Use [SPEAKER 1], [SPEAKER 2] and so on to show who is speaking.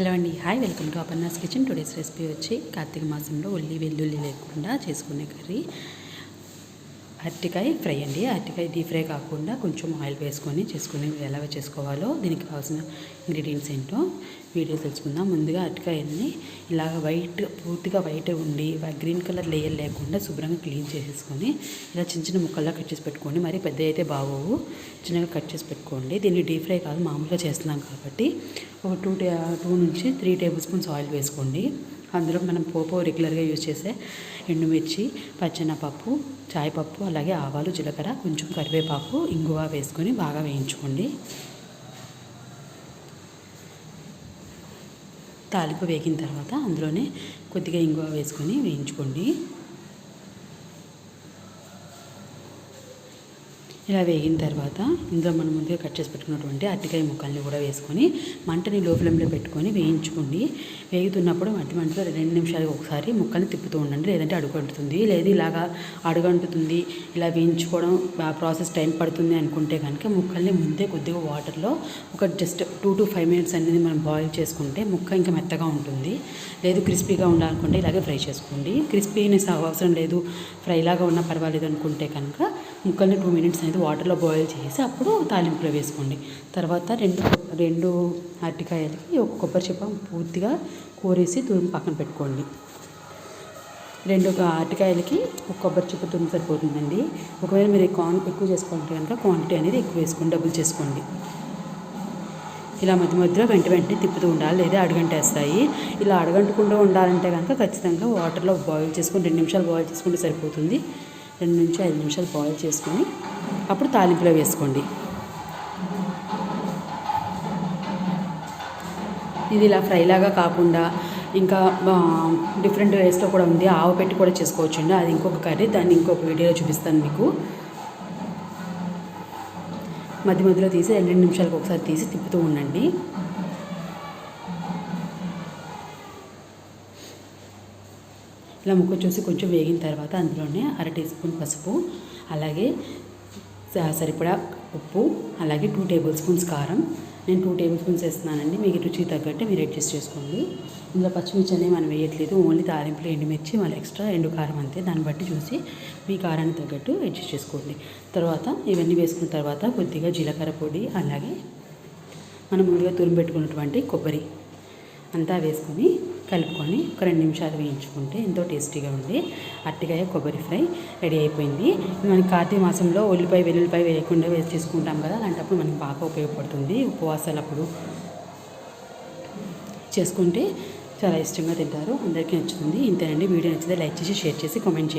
[SPEAKER 1] Hello అండి. Hi welcome to Aparna's kitchen. Today's recipe వచ్చి కార్తీక మాసంలో ఉల్లి వెల్లుల్లి లేకుండా చేసుకునే కర్రీ. అరటికాయ ఫ్రై అండి. అరటికాయ డీప్ ఫ్రై కాకుండా కొంచెం ఆయిల్ వేసుకొని చేసుకుని ఎలా చేసుకోవాలో దీనికి కావాల్సిన ఇంగ్రీడియంట్స్ ఏంటో వీడియో తెలుసుకుందాం. ముందుగా అరటికాయని ఇలాగ వైట్ పూర్తిగా వైట్ ఉండి గ్రీన్ కలర్ లేయర్ లేకుండా శుభ్రంగా క్లీన్ చేసేసుకొని ఇలా చిన్న చిన్న ముక్కల్లా కట్ చేసి పెట్టుకోండి. మరి పెద్ద అయితే బాగోవు. చిన్నగా కట్ చేసి పెట్టుకోండి. దీన్ని డీప్ ఫ్రై కాదు మామూలుగా చేస్తున్నాం కాబట్టి ఒక టూ టూ నుంచి త్రీ టేబుల్ స్పూన్స్ ఆయిల్ వేసుకోండి. అందులో మనం పోపో రెగ్యులర్గా యూజ్ చేసే ఎండుమిర్చి పచ్చెనపప్పు చాయపప్పు అలాగే ఆవాలు జీలకర్ర కొంచెం కరివేపాకు ఇంగువ వేసుకొని బాగా వేయించుకోండి. తాలింపు వేగిన తర్వాత అందులోనే కొద్దిగా ఇంగువ వేసుకొని వేయించుకోండి. ఇలా వేగిన తర్వాత ఇందులో మనం ముందుగా కట్ చేసి పెట్టుకున్నటువంటి అరటికాయ ముక్కల్ని కూడా వేసుకొని మంటని లో ఫ్లేమ్లో పెట్టుకొని వేయించుకోండి. వేగుతున్నప్పుడు మట్టి మంటలో రెండు నిమిషాలకు ఒకసారి ముక్కల్ని తిప్పుతూ ఉండండి. లేదంటే అడుగంటుంది లేదు ఇలాగా అడుగంటుతుంది ఇలా వేయించుకోవడం ప్రాసెస్ టైం పడుతుంది అనుకుంటే కనుక ముక్కల్ని ముందే కొద్దిగా వాటర్లో ఒక just two to five minutes అనేది మనం బాయిల్ చేసుకుంటే ముక్క ఇంకా మెత్తగా ఉంటుంది. లేదు క్రిస్పీగా ఉండాలనుకుంటే ఇలాగే ఫ్రై చేసుకోండి. క్రిస్పీనెస్ అవసరం లేదు. ఫ్రైలాగా ఉన్నా పర్వాలేదు అనుకుంటే కనుక ముక్కల్ని టూ మినిట్స్ అనేది వాటర్లో బాయిల్ చేసి అప్పుడు తాలింపులో వేసుకోండి. తర్వాత రెండు రెండు అరటికాయలకి ఒక కొబ్బరి చెప్ప పూర్తిగా కూరేసి తురుము పక్కన పెట్టుకోండి. రెండు అరటికాయలకి ఒక కొబ్బరి చెప్ప తురుము సరిపోతుందండి. ఒకవేళ మీరు కాన్ ఎక్కువ చేసుకోవాలంటే కనుక క్వాంటిటీ అనేది ఎక్కువ వేసుకోండి డబుల్ చేసుకోండి. ఇలా మధ్య మధ్యలో వెంట వెంటనే తిప్పుతూ ఉండాలి లేదా అడగంటేస్తాయి. ఇలా అడగంటకుండా ఉండాలంటే కనుక ఖచ్చితంగా వాటర్లో బాయిల్ చేసుకొని రెండు నిమిషాలు బాయిల్ చేసుకుంటే సరిపోతుంది. రెండు నుంచి ఐదు నిమిషాలు బాయిల్ చేసుకొని అప్పుడు తాలింపులో వేసుకోండి. ఇది ఇలా ఫ్రైలాగా కాకుండా ఇంకా డిఫరెంట్ వేస్లో కూడా ఉంది. ఆవు పెట్టి కూడా చేసుకోవచ్చండి. అది ఇంకొక కర్రీ దాన్ని ఇంకొక వీడియోలో చూపిస్తాను మీకు. మధ్య మధ్యలో తీసి రెండు నిమిషాలకు ఒకసారి తీసి తిప్పుతూ ఉండండి. ఇలా ముక్క చూసి కొంచెం వేగిన తర్వాత అందులోనే అర టీ స్పూన్ పసుపు అలాగే సరిపడా ఉప్పు అలాగే టూ టేబుల్ స్పూన్స్ కారం. నేను టూ టేబుల్ స్పూన్స్ వేస్తున్నానండి మీకు రుచి తగ్గట్టు మీరు అడ్జస్ట్ చేసుకోండి. ఇందులో పచ్చిమిర్చి అనేది మనం వేయట్లేదు ఓన్లీ తాలింపులు ఎండుమిర్చి మళ్ళీ ఎక్స్ట్రా ఎండు కారం అంతే. దాన్ని బట్టి చూసి మీ కారానికి తగ్గట్టు అడ్జస్ట్ చేసుకోండి. తర్వాత ఇవన్నీ వేసుకున్న తర్వాత కొద్దిగా జీలకర్ర పొడి అలాగే మనం ముందుగా తురిమి పెట్టుకున్నటువంటి కొబ్బరి అంతా వేసుకొని కలుపుకొని ఒక రెండు నిమిషాలు వేయించుకుంటే ఎంతో టేస్టీగా ఉంది. అట్టికాయ కొబ్బరి ఫ్రై రెడీ అయిపోయింది. మనకి కార్తీక మాసంలో ఉల్లిపాయ వెల్లుల్లిపాయ వేయకుండా వేసి చేసుకుంటాం కదా అలాంటప్పుడు మనకి బాగా ఉపయోగపడుతుంది. ఉపవాసాలు అప్పుడు చేసుకుంటే చాలా ఇష్టంగా తింటారు. అందరికీ నచ్చుతుంది. ఇంతేనండి. వీడియో నచ్చితే లైక్ చేసి షేర్ చేసి కామెంట్ చేయండి.